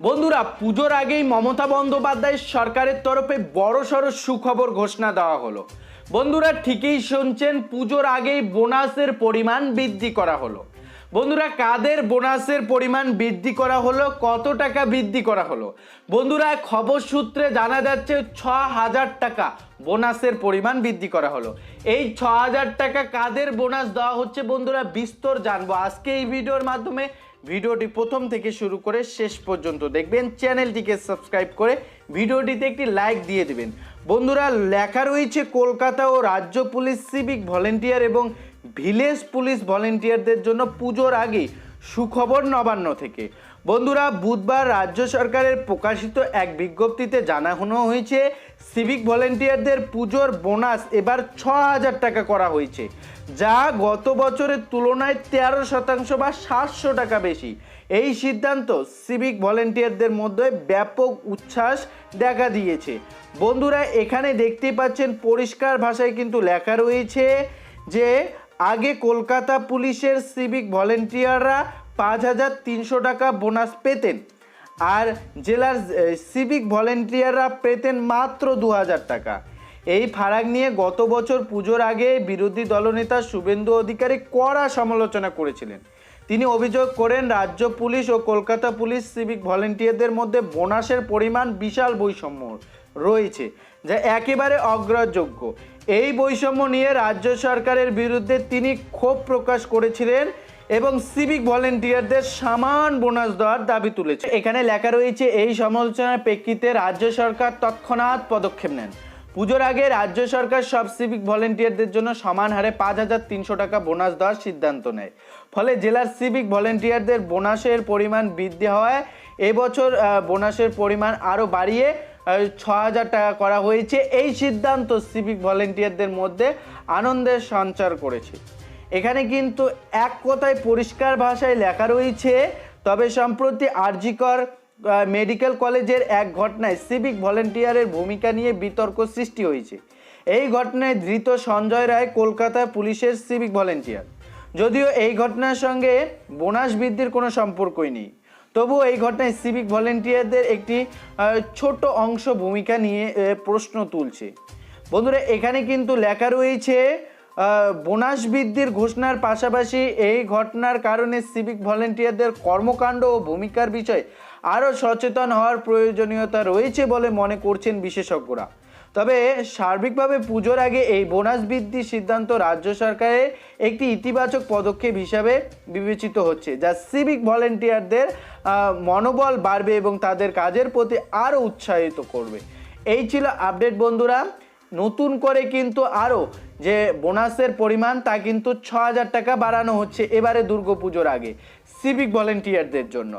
বন্ধুরা, পুজোর আগেই মমতা বন্দ্যোপাধ্যায় সরকারের তরফে বড়সড় সুখবর ঘোষণা দেওয়া হলো। বন্ধুরা, ঠিকই শুনছেন, পুজোর আগেই বোনাসের পরিমাণ বৃদ্ধি করা হলো। বন্ধুরা, কাদের বোনাসের পরিমাণ বৃদ্ধি করা হলো, কত টাকা বৃদ্ধি করা হলো? বন্ধুরা, খবর সূত্রে জানা যাচ্ছে, ছ হাজার টাকা বোনাসের পরিমাণ বৃদ্ধি করা হলো। এই ছ হাজার টাকা কাদের বোনাস দেওয়া হচ্ছে বন্ধুরা, বিস্তর জানব। আজকে এই ভিডিওর মাধ্যমে ভিডিওটি প্রথম থেকে শুরু করে শেষ পর্যন্ত দেখবেন। চ্যানেলটিকে সাবস্ক্রাইব করে ভিডিওটিতে একটি লাইক দিয়ে দেবেন। বন্ধুরা, লেখা রয়েছে কলকাতা ও রাজ্য পুলিশ, সিভিক ভলেন্টিয়ার এবং ভিলেজ পুলিশ ভলেন্টিয়ারদের জন্য পুজোর আগে সুখবর নবান্ন থেকে। বন্ধুরা, বুধবার রাজ্য সরকারের প্রকাশিত এক বিজ্ঞপ্তিতে জানানো হয়েছে সিভিক ভলেন্টিয়ারদের পুজোর বোনাস এবার ছ হাজার টাকা করা হয়েছে, যা গত বছরের তুলনায় তেরো শতাংশ বা সাতশো টাকা বেশি। এই সিদ্ধান্ত সিভিক ভলেন্টিয়ারদের মধ্যে ব্যাপক উচ্ছ্বাস দেখা দিয়েছে। বন্ধুরা, এখানে দেখতেই পাচ্ছেন, পরিষ্কার ভাষায় কিন্তু লেখা রয়েছে যে আগে কলকাতা পুলিশের সিভিক ভলেন্টিয়াররা পাঁচ হাজার তিনশো টাকা বোনাস পেতেন। আর জেলার সিভিক ভলেন্টিয়াররা পেতেন মাত্র দু হাজার টাকা। এই ফারাক নিয়ে গত বছর পুজোর আগে বিরোধী দলনেতা শুভেন্দু অধিকারী কড়া সমালোচনা করেছিলেন। তিনি অভিযোগ করেন, রাজ্য পুলিশ ও কলকাতা পুলিশ সিভিক ভলেন্টিয়ারদের মধ্যে বোনাসের পরিমাণ বিশাল বৈষম্য রয়েছে, যা একেবারে অগ্রহযোগ্য এই বৈষম্য নিয়ে রাজ্য সরকারের বিরুদ্ধে তিনি ক্ষোভ প্রকাশ করেছিলেন এবং সিভিক ভলেন্টিয়ারদের সমান বোনাস দেওয়ার দাবি তুলেছে এখানে লেখা রয়েছে, এই সমালোচনার প্রেক্ষিতে রাজ্য সরকার তৎক্ষণাৎ পদক্ষেপ নেন। পুজোর আগে রাজ্য সরকার সব সিভিক ভলেন্টিয়ারদের জন্য সমান হারে পাঁচ হাজার তিনশো টাকা বোনাস দেওয়ার সিদ্ধান্ত নেয়। ফলে জেলার সিভিক ভলেন্টিয়ারদের বোনাসের পরিমাণ বৃদ্ধি হওয়ায় এবছর বোনাসের পরিমাণ আরও বাড়িয়ে ছ হাজার টাকা করা হয়েছে। এই সিদ্ধান্ত সিভিক ভলেন্টিয়ারদের মধ্যে আনন্দের সঞ্চার করেছে। এখানে কিন্তু এক কথায় পরিষ্কার ভাষায় লেখা রয়েছে, তবে সম্প্রতি আরজিকর মেডিকেল কলেজের এক ঘটনায় সিভিক ভলেন্টিয়ারের ভূমিকা নিয়ে বিতর্ক সৃষ্টি হয়েছে। এই ঘটনায় ধৃত সঞ্জয় রায় কলকাতা পুলিশের সিভিক ভলেন্টিয়ার। যদিও এই ঘটনার সঙ্গে বোনাস বৃদ্ধির কোনো সম্পর্কই নেই। তবুও এই ঘটনায় সিভিক ভলেন্টিয়ারদের একটি ছোট অংশ ভূমিকা নিয়ে প্রশ্ন তুলছে। বন্ধুরা, এখানে কিন্তু লেখা রয়েছে বোনাস বৃদ্ধির ঘোষণার পাশাপাশি এই ঘটনার কারণে সিভিক ভলেন্টিয়ারদের কর্মকাণ্ড ও ভূমিকার বিষয়ে আরও সচেতন হওয়ার প্রয়োজনীয়তা রয়েছে বলে মনে করছেন বিশেষজ্ঞরা। তবে সার্বিকভাবে পুজোর আগে এই বোনাস বৃদ্ধির সিদ্ধান্ত রাজ্য সরকারের একটি ইতিবাচক পদক্ষেপ হিসাবে বিবেচিত হচ্ছে, যা সিভিক ভলেন্টিয়ারদের মনোবল বাড়বে এবং তাদের কাজের প্রতি আরও উৎসাহিত করবে। এই ছিল আপডেট বন্ধুরা। নতুন করে কিন্তু আরও যে বোনাসের পরিমাণ, তা কিন্তু ছ হাজার টাকা বাড়ানো হচ্ছে এবারে দুর্গাপুজোর আগে সিভিক ভলেন্টিয়ারদের জন্য।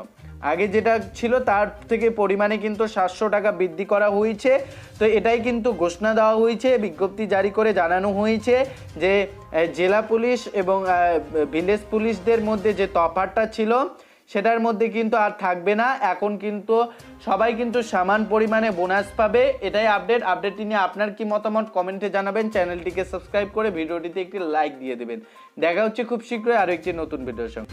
আগে যেটা ছিল তার থেকে পরিমাণে কিন্তু সাতশো টাকা বৃদ্ধি করা হয়েছে। তো এটাই কিন্তু ঘোষণা দেওয়া হয়েছে, বিজ্ঞপ্তি জারি করে জানানো হয়েছে যে জেলা পুলিশ এবং ভিলেজ পুলিশদের মধ্যে যে তফাতটা ছিল সেটার মধ্যে কিন্তু আর থাকবে না। এখন কিন্তু সবাই কিন্তু সমান পরিমাণে বোনাস পাবে। এটাই আপডেট আপডেটটি নিয়ে আপনার কি মতামত কমেন্টে জানাবেন। চ্যানেলটিকে সাবস্ক্রাইব করে ভিডিওটিতে একটি লাইক দিয়ে দেবেন। দেখা হচ্ছে খুব শীঘ্রই আরও একটি নতুন ভিডিওর সঙ্গে।